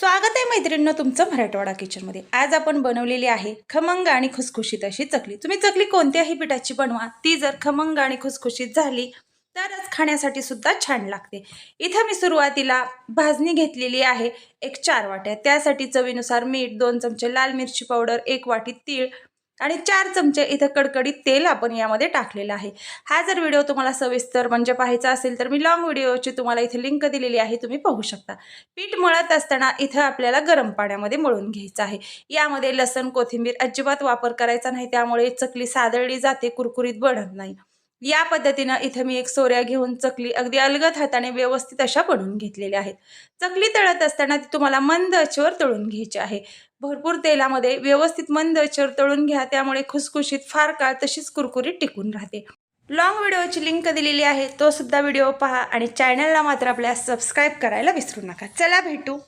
स्वागत आहे मैत्रिणींनो तुमचं मराठवाडा किचनमध्ये. आज आपण बनवलेली आहे खमंग आणि खुसखुशीत अशी चकली. तुम्ही चकली कोणत्याही पिठाची बनवा ती जर खमंग आणि खुसखुशीत झाली तरच खाण्यासाठी सुद्धा छान लागते. इथं मी सुरुवातीला भाजणी घेतलेली आहे एक चार वाट्या. त्यासाठी चवीनुसार मीठ दोन चमचे लाल मिरची पावडर एक वाटी तीळ आणि चार चमचे इथं कडकडीत तेल आपण यामध्ये टाकलेलं आहे. हा जर व्हिडिओ तुम्हाला सविस्तर म्हणजे पाहायचा असेल तर मी लॉंग व्हिडिओची तुम्हाला इथे लिंक दिलेली आहे तुम्ही पाहू शकता. पीठ मळत असताना इथं आपल्याला गरम पाण्यामध्ये मळून घ्यायचं आहे. यामध्ये लसण कोथिंबीर अजिबात वापर करायचा नाही त्यामुळे चकली सादळली जाते कुरकुरीत बनत नाही. या पद्धतीनं इथं मी एक सोऱ्या घेऊन चकली अगदी अलगद हाताने व्यवस्थित अशा बनवून घेतलेल्या आहेत. चकली तळत असताना ती तुम्हाला मंद अचवर तळून घ्यायची आहे. भरपूर तेलामध्ये व्यवस्थित मंद अचवर तळून घ्या त्यामुळे खुसखुशीत फार काळ तशीच कुरकुरीत टिकून राहते. लॉंग व्हिडिओची लिंक दिलेली आहे तो सुद्धा व्हिडिओ पहा आणि चॅनलला मात्र आपल्या सबस्क्राईब करायला विसरू नका. चला भेटू.